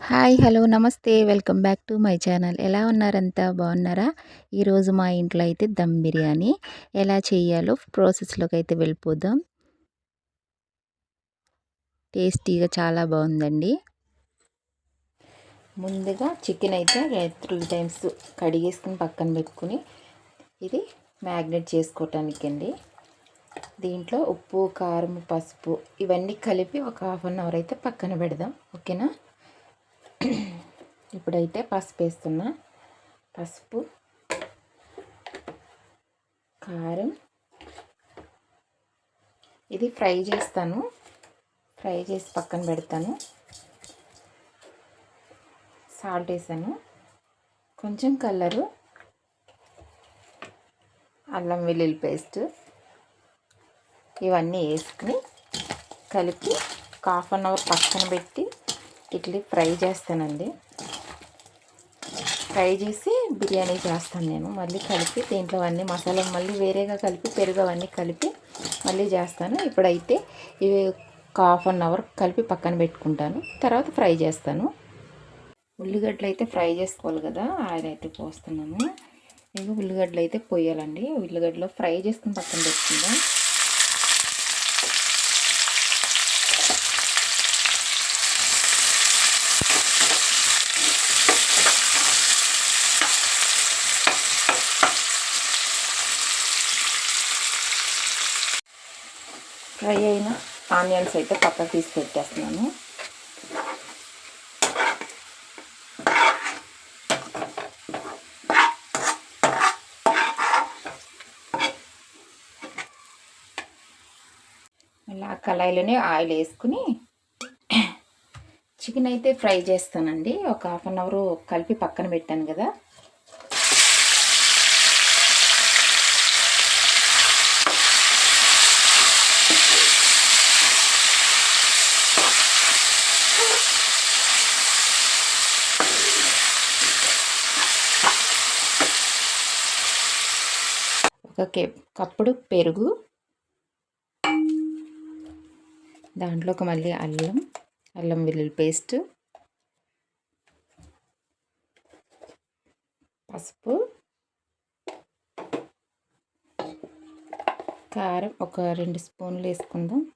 Hi hello నమస్తే. Welcome back to my channel. ఎలా ఉన్నారంతా? బాగున్నారా? ఈరోజు మా ఇంట్లో అయితే దమ్ బిర్యానీ. ఎలా చేయాలో ప్రాసెస్లోకి అయితే వెళ్ళిపోదాం. టేస్టీగా చాలా బాగుందండి. ముందుగా చికెన్ అయితే త్రీ టైమ్స్ కడిగేసుకుని పక్కన పెట్టుకుని ఇది మ్యాగ్నెట్ చేసుకోవటానికి అండి దీంట్లో ఉప్పు కారం పసుపు ఇవన్నీ కలిపి ఒక హాఫ్ అన్ అవర్ అయితే పక్కన పెడదాం. ఓకేనా? ఇప్పుడైతే పసుపు వేస్తున్నా. పసుపు కారం. ఇది ఫ్రై చేస్తాను. ఫ్రై చేసి పక్కన పెడతాను. సాల్ట్ వేసాను. కొంచెం కలరు. అల్లం వెల్లుల్లి పేస్ట్. ఇవన్నీ వేసుకుని కలిపి హాఫ్ అన్ అవర్ పక్కన పెట్టి ఇడ్లీ ఫ్రై చేస్తానండి. ఫ్రై చేసి బిర్యానీ చేస్తాను నేను. మళ్ళీ కలిపి దీంట్లో అన్నీ మసాలా మళ్ళీ వేరేగా కలిపి పెరుగు అవన్నీ కలిపి మళ్ళీ చేస్తాను. ఇప్పుడైతే ఇవి హాఫ్ అన్ అవర్ కలిపి పక్కన పెట్టుకుంటాను. తర్వాత ఫ్రై చేస్తాను. ఉల్లిగడ్డలు అయితే ఫ్రై చేసుకోవాలి కదా ఆయిల్ అయితే పోస్తున్నాను. ఇంకా ఉల్లిగడ్డలు అయితే పోయాలండి. ఉల్లిగడ్డలో ఫ్రై చేసుకుని పక్కన పెట్టుకుందాం. ఫ్రై అయిన ఆనియన్స్ అయితే పక్కకు తీసి పెట్టేస్తున్నాను మళ్ళీ ఆ కళాయిలోనే ఆయిల్ వేసుకుని చికెన్ అయితే ఫ్రై చేస్తానండి. ఒక హాఫ్ అన్ అవర్ కలిపి పక్కన పెట్టాను కదా. ఒక కప్పుడు పెరుగు. దాంట్లోకి మళ్ళీ అల్లం అల్లం వెల్లుల్లి పేస్ట్. పసుపు. కారం ఒక రెండు స్పూన్లు వేసుకుందాం.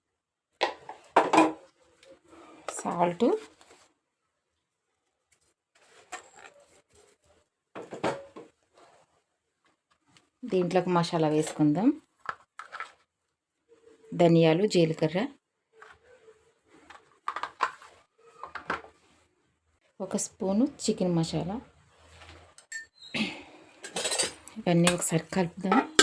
సాల్ట్. దీంట్లోకి మసాలా వేసుకుందాం. ధనియాలు జీలకర్ర. ఒక స్పూను చికెన్ మసాలా. ఇవన్నీ ఒకసారి కలుపుదాం.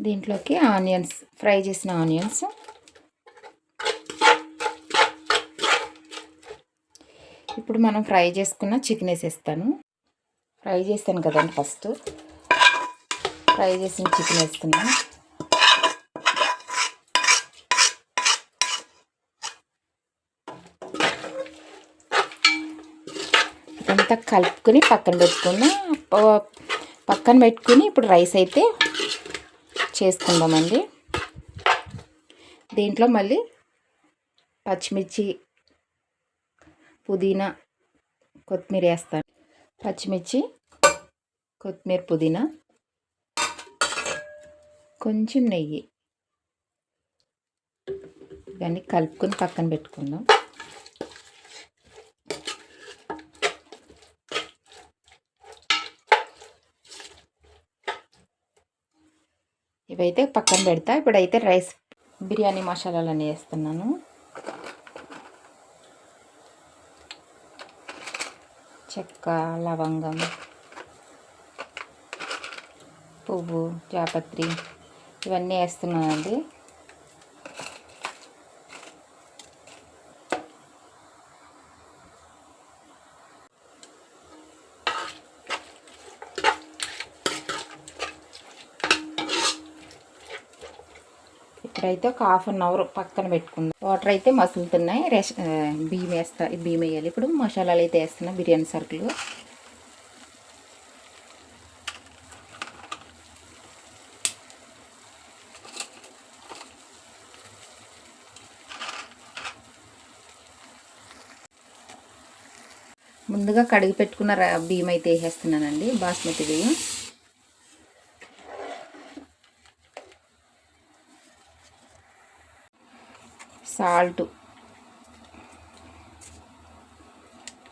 దీంట్లోకి ఆనియన్స్ ఫ్రై చేసిన ఆనియన్స్. ఇప్పుడు మనం ఫ్రై చేసుకున్న చికెన్ వేసేస్తాను. ఫ్రై చేస్తాను కదండి ఫస్ట్. ఫ్రై చేసిన చికెన్ వేస్తున్నాను ఇదంతా కలుపుకొని పక్కన పెట్టుకున్నా పక్కన పెట్టుకుని ఇప్పుడు రైస్ అయితే చేసుకుందామండి. దీంట్లో మళ్ళీ పచ్చిమిర్చి పుదీనా కొత్తిమీర వేస్తాను. పచ్చిమిర్చి కొత్తిమీర పుదీనా కొంచెం నెయ్యి. ఇవన్నీ కలుపుకొని పక్కన పెట్టుకుందాం. ఇవైతే పక్కన పెడతా. ఇప్పుడైతే రైస్ బిర్యానీ మసాలాలన్నీ వేస్తున్నాను. చెక్క లవంగం పువ్వు జాపత్రి ఇవన్నీ వేస్తున్నానండి. వాటర్ అయితే ఒక హాఫ్ అన్ అవర్ పక్కన పెట్టుకుంది. వాటర్ అయితే మసులుతున్నాయి. రెస్ బియ్యం వేస్తా బియ్యం వేయాలి. ఇప్పుడు మసాలాలు అయితే వేస్తున్నాయి బిర్యానీ సరుకులు. ముందుగా కడిగి పెట్టుకున్న బియ్యం అయితే వేసేస్తున్నానండి. బాస్మతి బియ్యం. సాల్ట్.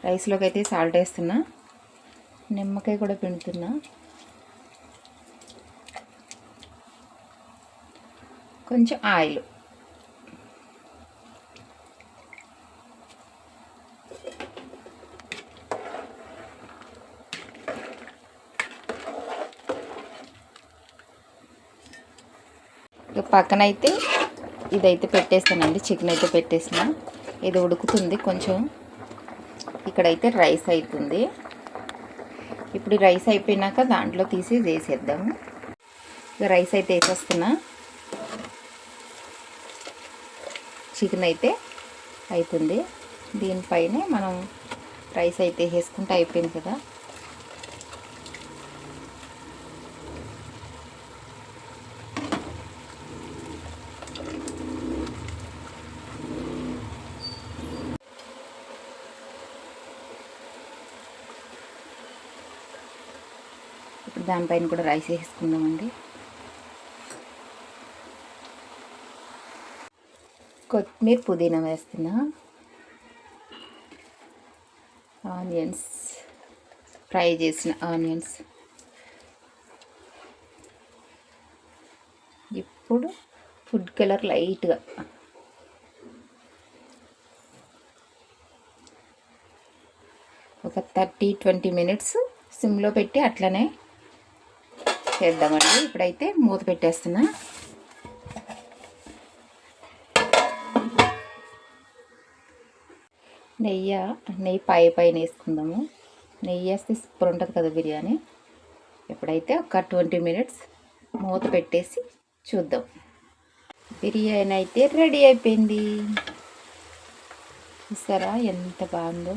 రైస్లోకి అయితే సాల్ట్ వేస్తున్నా. నిమ్మకాయ కూడా పిండుతున్నా. కొంచెం ఆయిల్. పక్కనైతే పక్కన అయితే ఇదైతే పెట్టేస్తానండి చికెన్ అయితే పెట్టేసిన. ఇది ఉడుకుతుంది కొంచెం. ఇక్కడైతే రైస్ అవుతుంది ఇప్పుడు రైస్ అయిపోయినాక దాంట్లో తీసి వేసేద్దాము ఇక రైస్ అయితే వేసేస్తున్నా. చికెన్ అయితే అవుతుంది దీనిపైనే మనం రైస్ అయితే వేసుకుంటే అయిపోయింది కదా. దానిపైన కూడా రైస్ వేసుకుందామండి. కొత్తిమీర పుదీనా వేస్తున్నా. ఆనియన్స్. ఫ్రై చేసిన ఆనియన్స్. ఇప్పుడు ఫుడ్ కలర్ లైట్గా. ఒక థర్టీ ట్వంటీ మినిట్స్ సిమ్లో పెట్టి అట్లనే చేద్దామండి. ఇప్పుడైతే మూత పెట్టేస్తున్నా. నెయ్యి నెయ్యి పై పైన వేసుకుందాము. నెయ్యి వేస్తే సూపర్ ఉంటుంది కదా బిర్యానీ. ఎప్పుడైతే ఒక ట్వంటీ మినిట్స్ మూత పెట్టేసి చూద్దాం. బిర్యానీ అయితే రెడీ అయిపోయింది. చూసారా ఎంత బాగుందో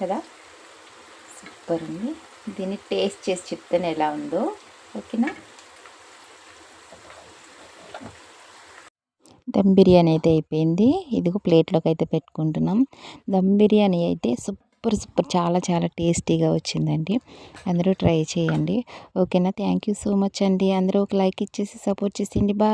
కదా? సూపర్ ఉంది. దీన్ని టేస్ట్ చేసి చెప్తాను ఎలా ఉందో. ఓకేనా? దమ్ బిర్యానీ అయితే అయిపోయింది. ఇదిగో ప్లేట్లోకి అయితే పెట్టుకుంటున్నాం. దమ్ బిర్యానీ అయితే సూపర్ సూపర్ చాలా చాలా టేస్టీగా వచ్చిందండి. అందరూ ట్రై చేయండి. ఓకేనా? థ్యాంక్ యూ సో మచ్ అండి. అందరూ ఒక లైక్ ఇచ్చేసి సపోర్ట్ చేసేయండి. బా